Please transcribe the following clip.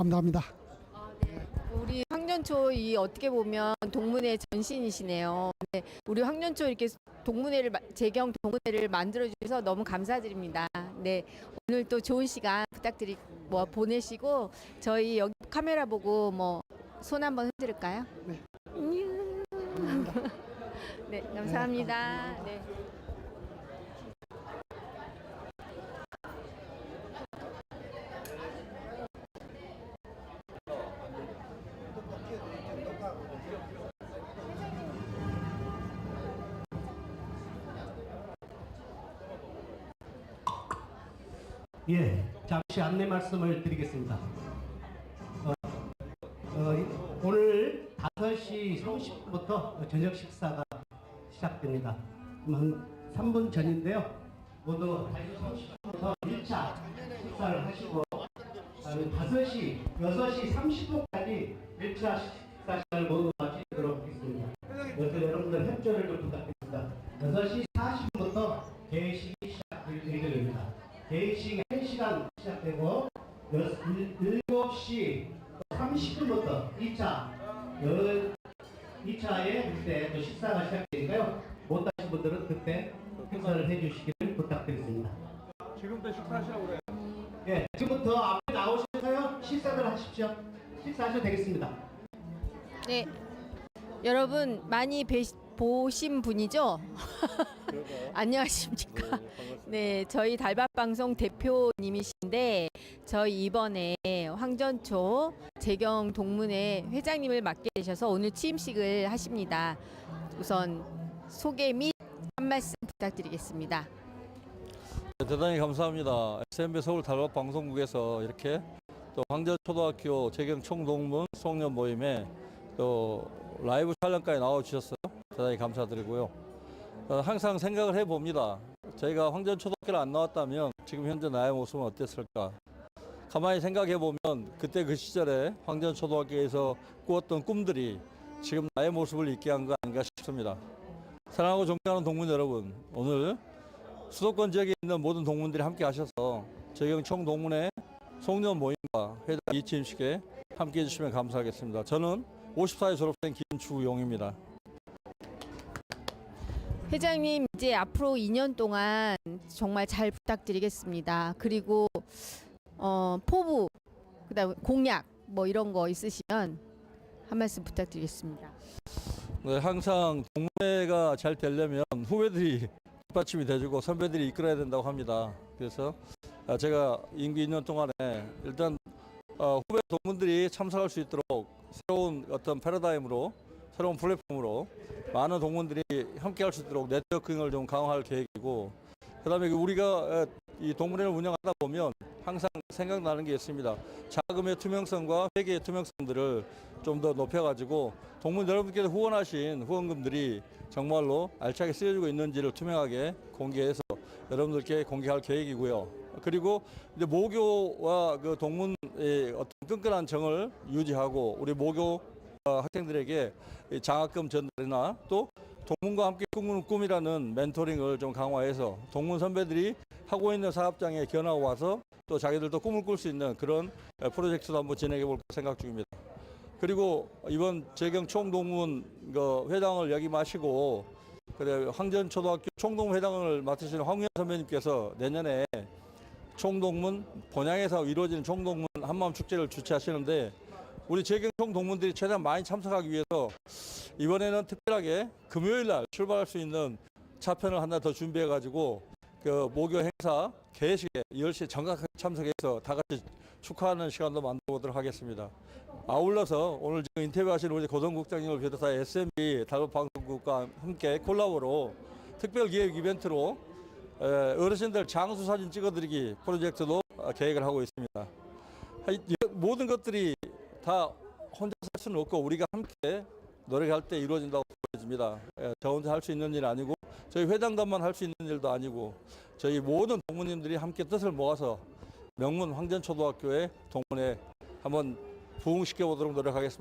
감사합니다. 우리 황년초 이 어떻게 보면 동문회 전신이시네요. 네, 우리 황년초 이렇게 동문회를 마- 재경 동문회를 만들어 주셔서 너무 감사드립니다. 네, 오늘 또 좋은 시간 부탁드리 뭐 보내시고 저희 여기 카메라 보고 뭐 손 한번 흔들을까요? 네. 음. 네, 감사합니다. 네. 예, 잠시 안내 말씀을 드리겠습니다. 어, 어, 이- 오늘 5시 30분부터 저녁 식사가 시작됩니다. 한 3분 전인데요. 모두 5시 30분부터 1차 식사를 하시고 어, 5시, 6시 30분까지 1차 식사 시간을 모두 마치도록 하겠습니다. 여러분들 협조를 좀 부탁드립니다. 6시 40분부터 개식이 시작될 예정입니다. 개식이 1시간 시작되고 7시 30분부터 2차 2차에 그때 또 식사가 시작되니까요. 못 하신 분들은 그때 행사를 해주시기를 부탁드리겠습니다. 지금부터 식사하시라고 그래요. 예, 지금부터 앞에 나오셔서요 식사를 하십시오. 식사하셔도 되겠습니다. 네. 여러분 많이 뵈, 보신 분이죠? 안녕하십니까? 네, 저희 달밥 방송 대표님이신데 저희 이번에 황전초 재경 동문회 회장님을 맡게 되셔서 오늘 취임식을 하십니다. 우선 소개 및 한 말씀 부탁드리겠습니다. 네, 대단히 감사합니다. SMB 서울 달밥 방송국에서 이렇게 또 황전초등학교 재경 총동문 수학년 모임에 또 라이브 촬영까지 나와 주셨어요. 대단히 감사드리고요. 어, 항상 생각을 해봅니다. 저희가 황전초등학교를 안 나왔다면 지금 현재 나의 모습은 어땠을까? 가만히 생각해 보면 그때 그 시절에 황전초등학교에서 꾸었던 꿈들이 지금 나의 모습을 있게 한 거 아닌가 싶습니다. 사랑하고 존경하는 동문 여러분, 오늘 수도권 지역에 있는 모든 동문들이 함께 하셔서 재경 총 동문회 송년 모임과 회장 이취임식에 함께 해주시면 감사하겠습니다. 저는 54에 졸업된 김주용입니다. 회장님 이제 앞으로 2년 동안 정말 잘 부탁드리겠습니다. 그리고 어, 포부 그다음 공약 뭐 이런 거 있으시면 한 말씀 부탁드리겠습니다. 네, 항상 동문회가 잘 되려면 후배들이 뒷받침이 돼주고 선배들이 이끌어야 된다고 합니다. 그래서 아, 제가 임기 2년 동안에 일단 어, 후배 동문들이 참석할 수 있도록 새로운 어떤 패러다임으로 새로운 플랫폼으로 많은 동문들이 함께 할 수 있도록 네트워킹을 좀 강화할 계획이고 그다음에 그 우리가 에, 이 동문회를 운영하다 보면 항상 생각나는 게 있습니다. 자금의 투명성과 회계의 투명성들을 좀 더 높여가지고 동문 여러분께서 후원하신 후원금들이 정말로 알차게 쓰여지고 있는지를 투명하게 공개해서 여러분들께 공개할 계획이고요. 그리고 이제 모교와 그 동문의 어떤 끈끈한 정을 유지하고 우리 모교 어, 학생들에게 이 장학금 전달이나 또 동문과 함께 꿈꾸는 꿈이라는 멘토링을 좀 강화해서 동문 선배들이 하고 있는 사업장에 견하고 와서 또 자기들도 꿈을 꿀 수 있는 그런 에, 프로젝트도 한번 진행해 볼까 생각 중입니다. 그리고 이번 재경 총동문 그 회장을 역임하시고 그래 황전초등학교 총동문 회장을 맡으시는 황우현 선배님께서 내년에 총동문 본향에서 이루어지는 총동문 한마음 축제를 주최하시는데 우리 재경 총 동문들이 최대한 많이 참석하기 위해서 이번에는 특별하게 금요일 날 출발할 수 있는 차편을 하나 더 준비해 가지고 그 모교 행사 개식에 10시에 정각하게 참석해서 다 같이 축하하는 시간도 만들어 보도록 하겠습니다. 아울러서 오늘 지금 인터뷰하신 우리 고등국장님을 비롯해 SMB 달법 방송국과 함께 콜라보로 특별 기획 이벤트로 에, 어르신들 장수 사진 찍어드리기 프로젝트도 어, 계획을 하고 있습니다. 모든 것들이 다 혼자 살 수는 없고 우리가 함께 노력할 때 이루어진다고 보여집니다. 예, 저 혼자 할 수 있는 일 아니고 저희 회장단만 할 수 있는 일도 아니고 저희 모든 동문님들이 함께 뜻을 모아서 명문 황전초등학교의 동문회 한번 부흥시켜 보도록 노력하겠습니다.